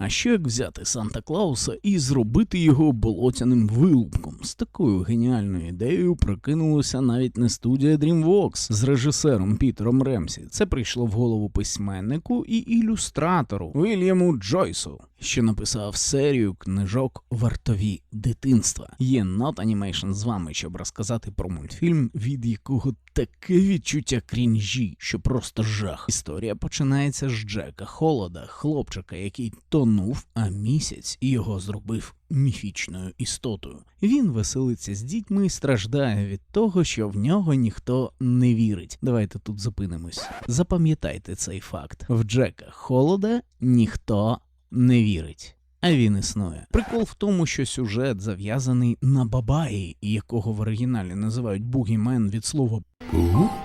А що як взяти Санта Клауса і зробити його болотяним вилупком? З такою геніальною ідеєю прокинулася навіть не студія DreamWorks з режисером Пітером Ремсі. Це прийшло в голову письменнику і ілюстратору Вільяму Джойсу, що написав серію книжок Вартові дитинства. Є Not Animation з вами, щоб розказати про мультфільм, від якого таке відчуття крінжі, що просто жах. Історія починається з Джека Холода, хлопчика, який тонув, а місяць його зробив міфічною істотою. Він веселиться з дітьми і страждає від того, що в нього ніхто не вірить. Давайте тут зупинимось. Запам'ятайте цей факт: в Джека Холода ніхто не вірить. А він існує. Прикол в тому, що сюжет зав'язаний на бабаї, якого в оригіналі називають бугімен від слова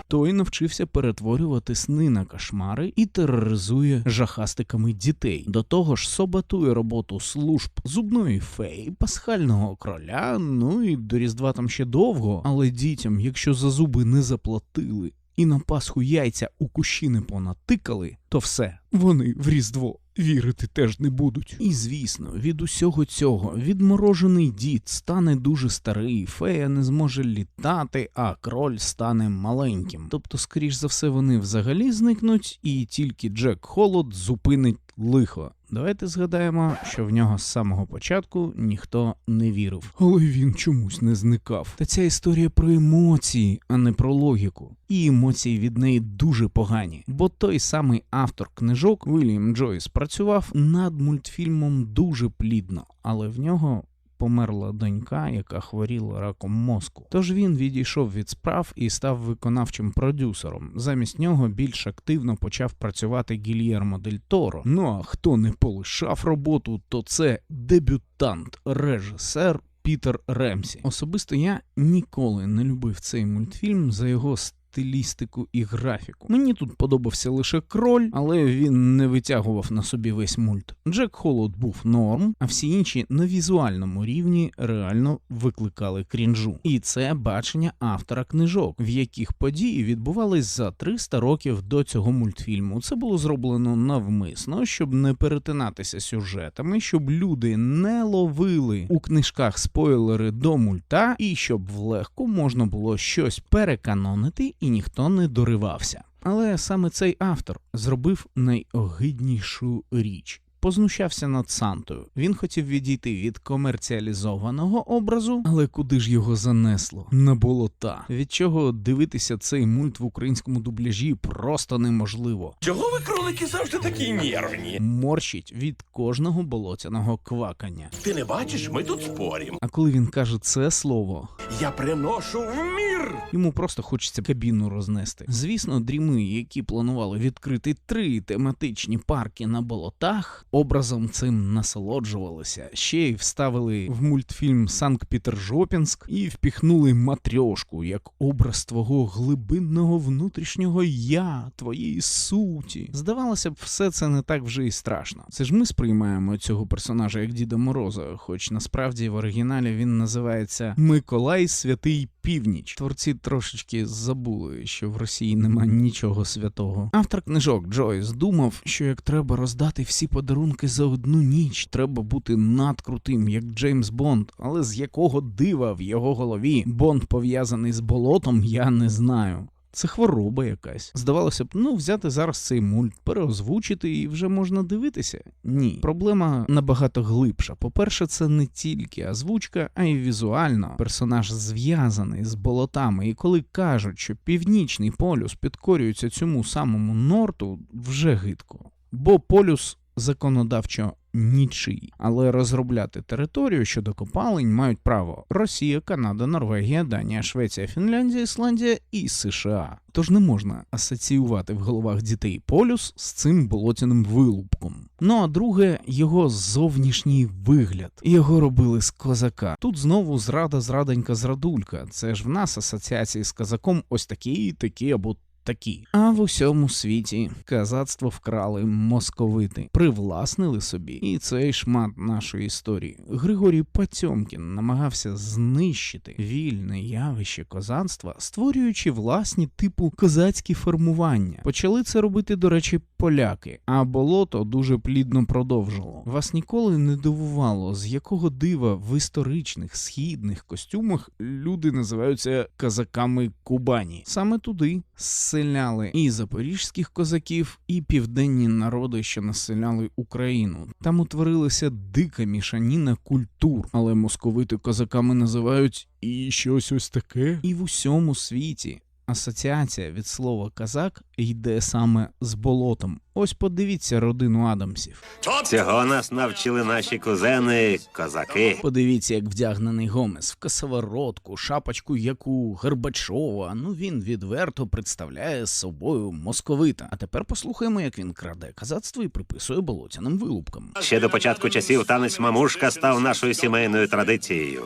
той навчився перетворювати сни на кошмари і тероризує жахастиками дітей. До того ж, саботує роботу служб зубної феї, пасхального кроля. Ну і до Різдва там ще довго. Але дітям, якщо за зуби не заплатили і на Пасху яйця у кущі не понатикали, то все вони в Різдво. Вірити теж не будуть. І звісно, від усього цього відморожений дід стане дуже старий, фея не зможе літати, а кроль стане маленьким. Тобто, скоріш за все, вони взагалі зникнуть, і тільки Джек Холод зупинить лихо. Давайте згадаємо, що в нього з самого початку ніхто не вірив. Але він чомусь не зникав. Та ця історія про емоції, а не про логіку. І емоції від неї дуже погані. Бо той самий автор книжок Вільям Джойс працював над мультфільмом дуже плідно, але в нього. Померла донька, яка хворіла раком мозку. Тож він відійшов від справ і став виконавчим продюсером. Замість нього більш активно почав працювати Гільєрмо Дель Торо. Ну а хто не полишав роботу, то це дебютант, режисер Пітер Ремсі. Особисто я ніколи не любив цей мультфільм за його стилістику і графіку. Мені тут подобався лише кроль, але він не витягував на собі весь мульт. Джек Холод був норм, а всі інші на візуальному рівні реально викликали крінжу. І це бачення автора книжок, в яких події відбувались за 300 років до цього мультфільму. Це було зроблено навмисно, щоб не перетинатися сюжетами, щоб люди не ловили у книжках спойлери до мульта, і щоб влегко можна було щось переканонити і ніхто не доривався. Але саме цей автор зробив найогиднішу річ. Познущався над Сантою. Він хотів відійти від комерціалізованого образу, але куди ж його занесло? На болота. Від чого дивитися цей мульт в українському дубляжі просто неможливо. Чого ви кролики завжди такі нервні? Морщить від кожного болотяного квакання. Ти не бачиш, ми тут спорім. А коли він каже це слово, Я приношу в мір. Йому просто хочеться кабіну рознести. Звісно, дріми, які планували відкрити три тематичні парки на болотах, образом цим насолоджувалися. Ще й вставили в мультфільм Санкт-Пітержопінськ і впіхнули матрьошку як образ твого глибинного внутрішнього я, твоєї суті. Здавалося б, все це не так вже і страшно. Це ж ми сприймаємо цього персонажа як Діда Мороза, хоч насправді в оригіналі він називається Миколай Святий Північ. Творці трошечки забули, що в Росії нема нічого святого. Автор книжок Джойс думав, що як треба роздати всі подарунки за одну ніч, треба бути надкрутим, як Джеймс Бонд. Але з якого дива в його голові Бонд пов'язаний з болотом, я не знаю. Це хвороба якась. Здавалося б, ну взяти зараз цей мульт, переозвучити і вже можна дивитися. Ні, проблема набагато глибша. По-перше, це не тільки озвучка, а й візуально. Персонаж зв'язаний з болотами, і коли кажуть, що північний полюс підкорюється цьому самому норту, вже гидко. Бо полюс законодавчо нічий, але розробляти територію щодо копалень мають право Росія, Канада, Норвегія, Данія, Швеція, Фінляндія, Ісландія і США. Тож не можна асоціювати в головах дітей полюс з цим болотяним вилупком. Ну а друге, його зовнішній вигляд. Його робили з козака. Тут знову зрада, зраденька, зрадулька. Це ж в нас асоціації з козаком ось такі, такі або такі. А в усьому світі казацтво вкрали московити, привласнили собі і цей шмат нашої історії. Григорій Патьомкін намагався знищити вільне явище козацтва, створюючи власні типу козацькі формування. Почали це робити, до речі, поляки, а болото дуже плідно продовжило. Вас ніколи не дивувало, з якого дива в історичних східних костюмах люди називаються казаками Кубані. Саме туди зселяли і запорізьких козаків, і південні народи, що населяли Україну. Там утворилася дика мішаніна культур, але московити козаками називають і щось ось таке. І в усьому світі асоціація від слова казак йде саме з болотом. Ось подивіться родину Адамсів. Цього нас навчили наші кузени козаки. Подивіться, як вдягнений Гомес в косоворотку, шапочку, як у Горбачова. Ну він відверто представляє собою московита. А тепер послухаємо, як він краде казацтво і приписує болотяним вилупкам. Ще до початку часів танець мамушка став нашою сімейною традицією.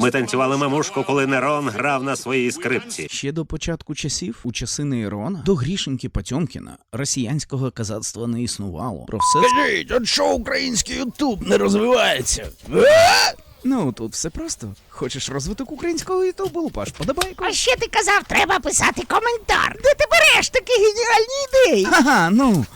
Ми танцювали мамушку, коли Нерон грав на своїй скрипці. Ще до початку часів, у часи Нейрона, до Грішеньки Потьомкіна, росіянського казацтва не існувало. Про все скажіть, от що український ютуб не розвивається? Ну тут все просто. Хочеш розвиток українського ютубу, лупаш подобайку. А ще ти казав, треба писати коментар. Де ти береш такі геніальні ідеї? Ага, ну.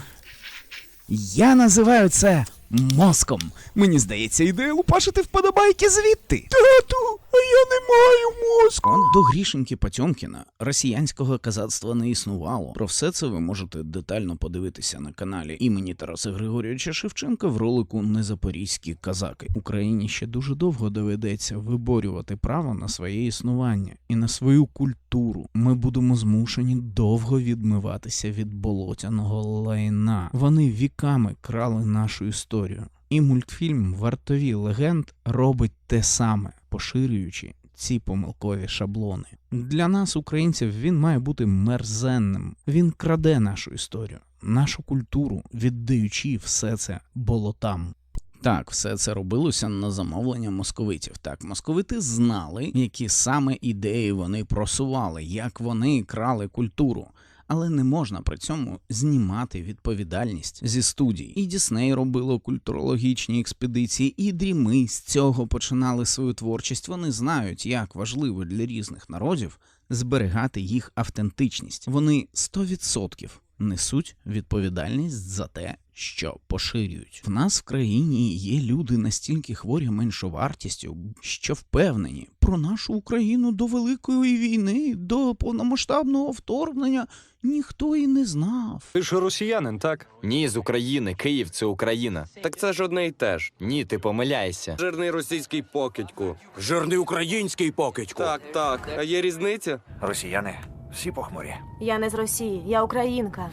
Я називаю це мозком. Мені здається, ідея лупашити вподобайки звідти. Тату, я не маю мозку. До Грішеньки Потьомкіна росіянського казацтва не існувало. Про все це ви можете детально подивитися на каналі імені Тараса Григорійовича Шевченка в ролику Незапорізькі казаки. Україні ще дуже довго доведеться виборювати право на своє існування і на свою культуру. Ми будемо змушені довго відмиватися від болотяного лайна. Вони віками крали нашу історію. І мультфільм Вартові легенд робить те саме, поширюючи ці помилкові шаблони. Для нас, українців, він має бути мерзенним. Він краде нашу історію, нашу культуру, віддаючи все це болотам. Так, все це робилося на замовлення московитів. Так, московити знали, які саме ідеї вони просували, як вони крали культуру. Але не можна при цьому знімати відповідальність зі студій. І Дісней робило культурологічні експедиції, і дріми з цього починали свою творчість. Вони знають, як важливо для різних народів зберігати їх автентичність. Вони 100% несуть відповідальність за те, що поширюють. В нас в країні є люди настільки хворі меншовартістю, що впевнені про нашу Україну до Великої війни, до повномасштабного вторгнення ніхто і не знав. Ти ж росіянин, так? Ні, з України. Київ це Україна. Так це ж одне й те ж. Ні, ти помиляєшся. Жирний російський покидьку. Жирний український покидьку. Так, так. А є різниця? Росіяни всі похмурі. Я не з Росії, я українка.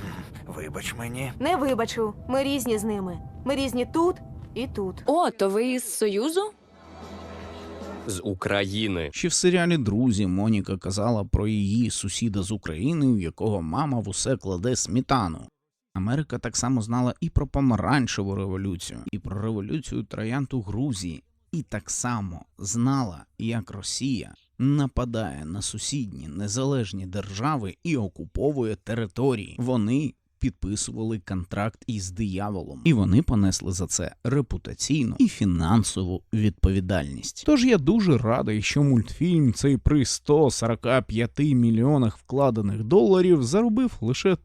Вибач мені. Не вибачу, ми різні з ними. Ми різні тут і тут. О, то ви із Союзу? З України. Ще в серіалі Друзі Моніка казала про її сусіда з України, у якого мама в усе кладе сметану. Америка так само знала і про помаранчеву революцію, і про революцію троянд у Грузії, і так само знала, як Росія нападає на сусідні незалежні держави і окуповує території. Вони підписували контракт із дияволом, і вони понесли за це репутаційну і фінансову відповідальність. Тож я дуже радий, що мультфільм цей при 145 мільйонах вкладених доларів заробив лише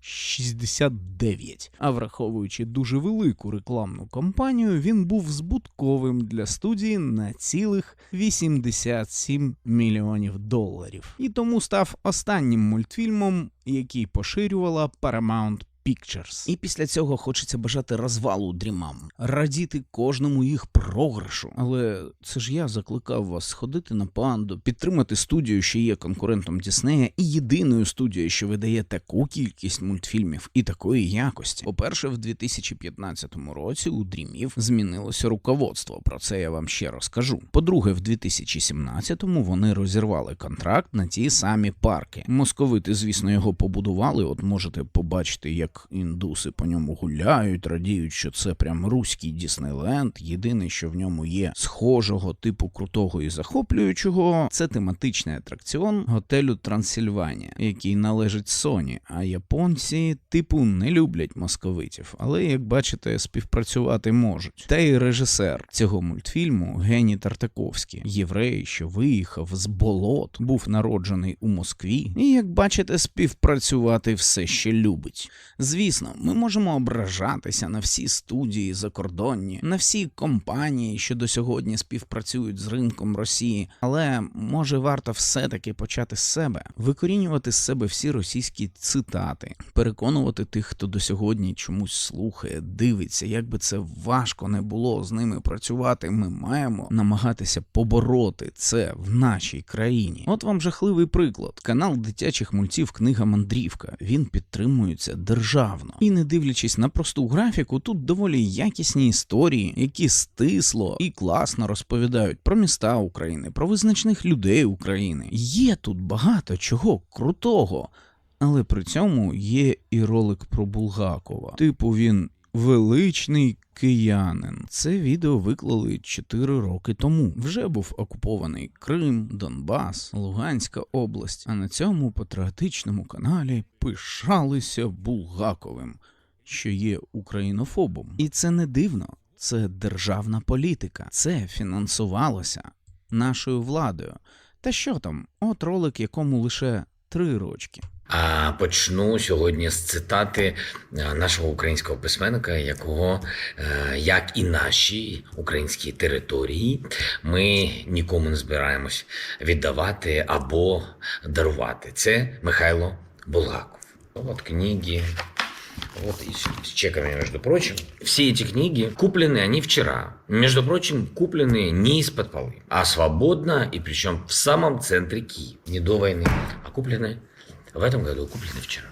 369. А враховуючи дуже велику рекламну кампанію, він був збутковим для студії на цілих 87 мільйонів доларів. І тому став останнім мультфільмом, який поширювала Paramount Pictures. І після цього хочеться бажати розвалу дрімам, радіти кожному їх програшу. Але це ж я закликав вас сходити на панду, підтримати студію, що є конкурентом Діснея, і єдиною студією, що видає таку кількість мультфільмів і такої якості. По-перше, в 2015 році у дрімів змінилося руководство. Про це я вам ще розкажу. По-друге, в 2017-му вони розірвали контракт на ті самі парки. Московити, звісно, його побудували. От можете побачити, як індуси по ньому гуляють, радіють, що це прям руський Діснейленд. Єдине, що в ньому є схожого типу крутого і захоплюючого, це тематичний атракціон готелю Трансильванія, який належить Соні. А японці, типу, не люблять московитів, але як бачите, співпрацювати можуть. Та й режисер цього мультфільму Геній Тартаковський, єврей, що виїхав з болот, був народжений у Москві, і як бачите, співпрацювати все ще любить. Звісно, ми можемо ображатися на всі студії закордонні, на всі компанії, що до сьогодні співпрацюють з ринком Росії, але може варто все-таки почати з себе, викорінювати з себе всі російські цитати, переконувати тих, хто до сьогодні чомусь слухає, дивиться, як би це важко не було з ними працювати. Ми маємо намагатися побороти це в нашій країні. От вам жахливий приклад: канал дитячих мультів Книга Мандрівка. Він підтримується державно. І не дивлячись на просту графіку, тут доволі якісні історії, які стисло і класно розповідають про міста України, про визначних людей України. Є тут багато чого крутого. Але при цьому є і ролик про Булгакова. Типу він величний киянин. Це відео виклали 4 роки тому. Вже був окупований Крим, Донбас, Луганська область. А на цьому патріотичному каналі пишалися Булгаковим, що є українофобом. І це не дивно. Це державна політика. Це фінансувалося нашою владою. Та що там? От ролик, якому лише три рочки. А почну сьогодні з цитати е, нашого українського письменника, якого, е, як і наші українські території, ми нікому не збираємось віддавати або дарувати. Це Михайло Булгаков. От книги. Вот и с с чеками, между прочим. Все эти книги куплены они вчера. Между прочим, куплены не из-под полы, а свободно и причем в самом центре Киева. Не до войны, а куплены в этом году, куплены вчера.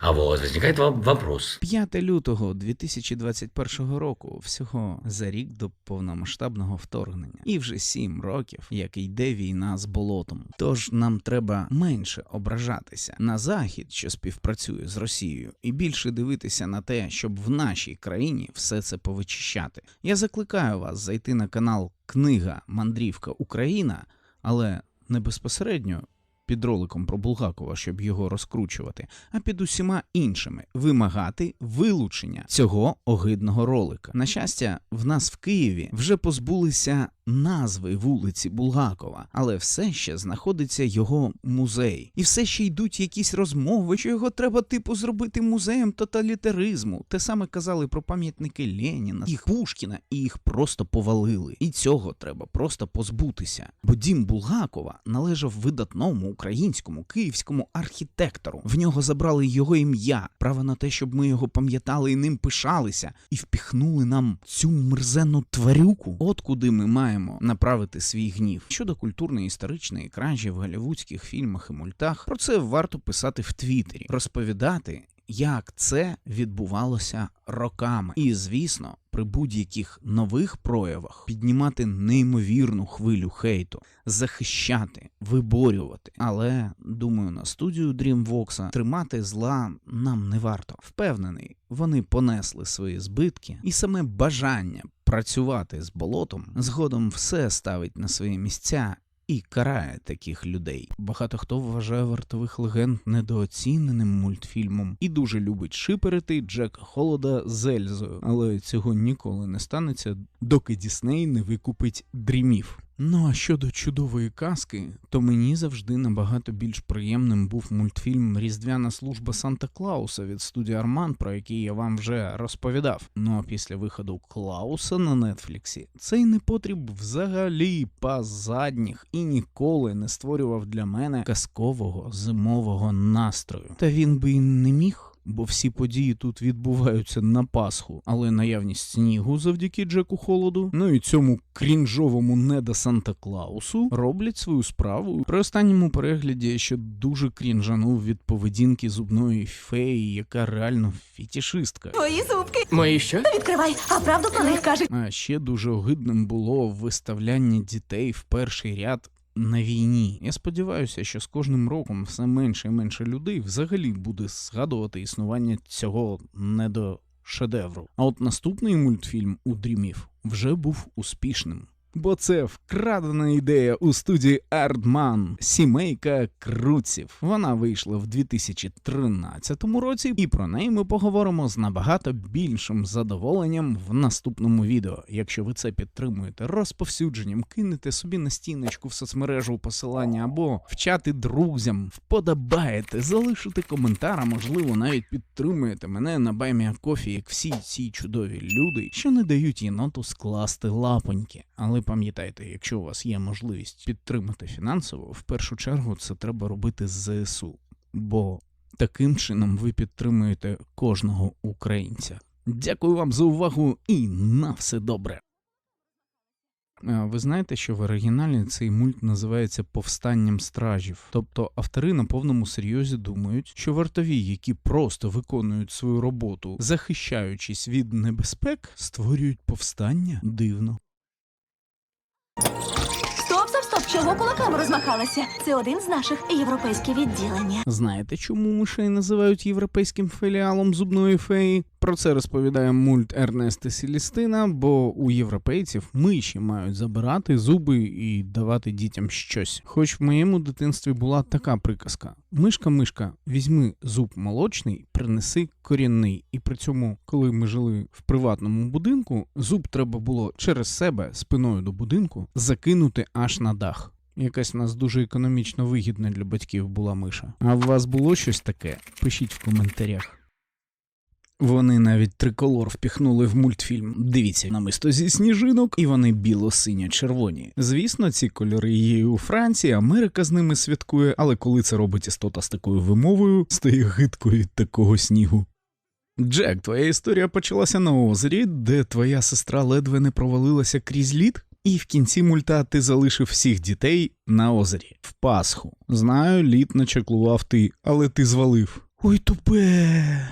А вот возникает вам вопрос. 5 лютого 2021 року, всього за рік до повномасштабного вторгнення, і вже 7 років, як йде війна з болотом. Тож нам треба менше ображатися на захід, що співпрацює з Росією, і більше дивитися на те, щоб в нашій країні все це повичищати. Я закликаю вас зайти на канал Книга Мандрівка Україна, але не безпосередньо під роликом про Булгакова, щоб його розкручувати, а під усіма іншими вимагати вилучення цього огидного ролика. На щастя, в нас в Києві вже позбулися назви вулиці Булгакова, але все ще знаходиться його музей, і все ще йдуть якісь розмови, що його треба типу зробити музеєм тоталітаризму. Те саме казали про пам'ятники Леніна, їх Пушкіна, і їх просто повалили. І цього треба просто позбутися. Бо дім Булгакова належав видатному українському київському архітектору. В нього забрали його ім'я, право на те, щоб ми його пам'ятали і ним пишалися, і впіхнули нам цю мерзенну тварюку. От куди ми маємо направити свій гнів. Щодо культурної історичної кражі в голівудських фільмах і мультах, про це варто писати в Твіттері, розповідати. Як це відбувалося роками, і звісно, при будь-яких нових проявах піднімати неймовірну хвилю хейту, захищати, виборювати. Але думаю, на студію DreamWorks тримати зла нам не варто. Впевнений, вони понесли свої збитки, і саме бажання працювати з болотом згодом все ставить на свої місця. І карає таких людей. Багато хто вважає вартових легенд недооціненим мультфільмом і дуже любить шиперити Джека Холода з Ельзою, але цього ніколи не станеться, доки Дісней не викупить дрімів. Ну а щодо чудової казки, то мені завжди набагато більш приємним був мультфільм Різдвяна служба Санта Клауса від студії Арман, про який я вам вже розповідав. Ну а після виходу Клауса на Нетфліксі цей непотріб взагалі пас задніх і ніколи не створював для мене казкового зимового настрою. Та він би й не міг. Бо всі події тут відбуваються на Пасху, але наявність снігу завдяки Джеку Холоду, ну і цьому крінжовому неда Санта Клаусу роблять свою справу. При останньому перегляді я ще дуже крінжанув від поведінки зубної феї, яка реально фітішистка. Твої зубки. Мої що? Відкривай, а правду про них кажуть. А ще дуже огидним було виставляння дітей в перший ряд. На війні. Я сподіваюся, що з кожним роком все менше і менше людей взагалі буде згадувати існування цього недошедевру. А от наступний мультфільм у дрімів вже був успішним. Бо це вкрадена ідея у студії Ардман Сімейка Круців. Вона вийшла в 2013 році, і про неї ми поговоримо з набагато більшим задоволенням в наступному відео. Якщо ви це підтримуєте розповсюдженням, кинете собі на стіночку в соцмережу посилання або в чати друзям, вподобаєте, залишите коментар, а можливо навіть підтримуєте мене на Баймія Кофі, як всі ці чудові люди, що не дають єноту скласти лапоньки. Але пам'ятайте, якщо у вас є можливість підтримати фінансово, в першу чергу це треба робити з ЗСУ, бо таким чином ви підтримуєте кожного українця. Дякую вам за увагу і на все добре. Ви знаєте, що в оригіналі цей мульт називається Повстанням стражів. Тобто автори на повному серйозі думають, що вартові, які просто виконують свою роботу, захищаючись від небезпек, створюють повстання дивно. Чого кулаками розмахалася? Це один з наших європейських відділення. Знаєте, чому мишей називають європейським філіалом зубної феї? Про це розповідає мульт Ернеста Сілістина, бо у європейців миші мають забирати зуби і давати дітям щось. Хоч в моєму дитинстві була така приказка: Мишка, мишка, візьми зуб молочний, принеси корінний. І при цьому, коли ми жили в приватному будинку, зуб треба було через себе спиною до будинку закинути аж на дах. Якась в нас дуже економічно вигідна для батьків була миша. А у вас було щось таке? Пишіть в коментарях. Вони навіть триколор впіхнули в мультфільм. Дивіться, намисто зі сніжинок, і вони біло-синьо-червоні. Звісно, ці кольори є у Франції, Америка з ними святкує, але коли це робить істота з такою вимовою, стає гидко від такого снігу. Джек, твоя історія почалася на озері, де твоя сестра ледве не провалилася крізь лід, і в кінці мульта ти залишив всіх дітей на озері в Пасху. Знаю, лід начеклував ти, але ти звалив. Ой, тупе.